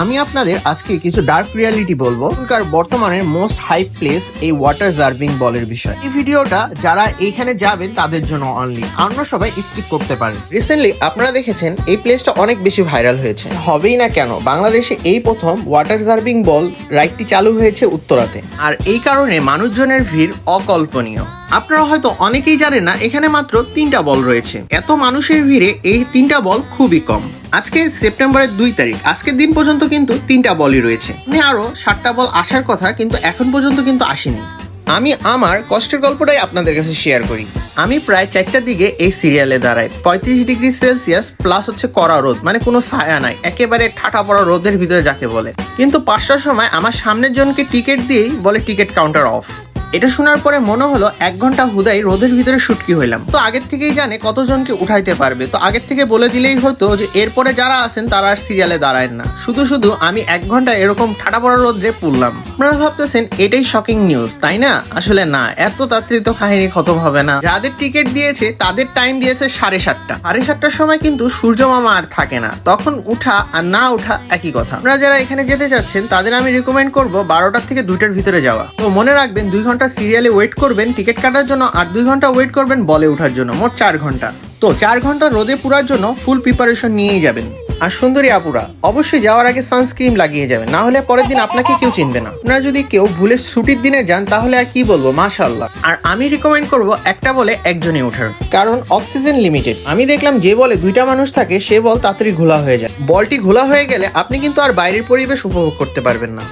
আমি আপনাদের আজকে কিছু ডার্ক রিয়ালিটি বলব। এখনকার বর্তমানের মোস্ট হাইপ প্লেস এই ওয়াটার জার্ভিং বলের বিষয়। এই ভিডিওটা যারা এইখানে যাবেন, তাদের জন্য অনলি অন্য সবাই স্কিপ করতে পারেন। রিসেন্টলি আপনারা দেখেছেন, এই প্লেসটা অনেক বেশি ভাইরাল হয়েছে। হবেই না কেন? বাংলাদেশে এই প্রথম ওয়াটার জার্ভিং বল রাইডটি চালু হয়েছে উত্তরাতে। আর এই কারণে মানুষজনের ভিড় অকল্পনীয়। আপনারা হয়তো অনেকেই জানেন না, এখানে মাত্র তিনটা বল রয়েছে। এত মানুষের ভিড়ে এই তিনটা বল খুবই কম। আজকে সেপ্টেম্বরের দুই তারিখ, আজকের দিন পর্যন্ত কিন্তু তিনটা বলই রয়েছে। মানে আরও সাতটা বল আসার কথা, কিন্তু এখন পর্যন্ত কিন্তু আসেনি। আমি আমার কষ্টের গল্পটাই আপনাদের কাছে শেয়ার করি। আমি প্রায় চারটার দিকে এই সিরিয়ালে দাঁড়াই। পঁয়ত্রিশ ডিগ্রি সেলসিয়াস প্লাস হচ্ছে কড়া রোদ মানে কোনো ছায়া নাই। একেবারে ঠাটা পড়া রোদের ভিতরে যাকে বলে। কিন্তু পাঁচটার সময় আমার সামনের জনকে টিকিট দিয়েই বলে টিকিট কাউন্টার অফ এটা শোনার পরে মনে হলো এক ঘণ্টা হুদাই রোদের ভিতরে শুটকি হইলাম। তো আগের থেকেই জানে কতজনকে উঠাইতে পারবে। তো আগের থেকে বলে দিলেই হতো যে এরপরে যারা আছেন তারা আর সিরিয়ালে দাঁড়ায় না। শুধু শুধু আমি এক ঘণ্টা এরকম ঠাটা পড়া রোদ্রে পড়লাম। আপনারা ভাবতেছেন, এটাই শকিং নিউজ তাই না? আসলে না, এত তাড়াতাড়ি তো কাহিনী খতম হবে না। যাদের টিকিট দিয়েছে, তাদের টাইম দিয়েছে সাড়ে সাতটা। সাড়ে সাতটার সময় কিন্তু সূর্য মামা আর থাকে না। তখন উঠা আর না উঠা একই কথা। আপনারা যারা এখানে যেতে চাচ্ছেন, তাদের আমি রিকমেন্ড করব বারোটার থেকে দুইটার ভিতরে যাওয়া। তো মনে রাখবেন, দুই ঘণ্টা সিরিয়ালে ওয়েট করবেন, টিকিট কাটার জন্য, আর দুই ঘণ্টা ওয়েট করবেন বলে ওঠার জন্য, মোট চার ঘণ্টা। তো চার ঘণ্টা রোদে পুরার জন্য ফুল প্রিপারেশন নিয়েই যাবেন। আর সুন্দরী আপুরা, অবশ্যই যাওয়ার আগে সানস্ক্রিন লাগিয়ে যাবেন, না হলে পরের দিন আপনাকে কেউ চিনবে না। আপনারা যদি কেউ ভুলে ছুটির দিনে যান, তাহলে আর কি বলব মাশাল্লাহ আর আমি রিকমেন্ড করব একটা বলে একজনই ওঠার। কারণ অক্সিজেন লিমিটেড আমি দেখলাম যে বলে দুইটা মানুষ থাকে, সে বল তাড়াতাড়ি ঘোলা হয়ে যায়। বলটি ঘোলা হয়ে গেলে আপনি কিন্তু আর বাইরের পরিবেশ উপভোগ করতে পারবেন না।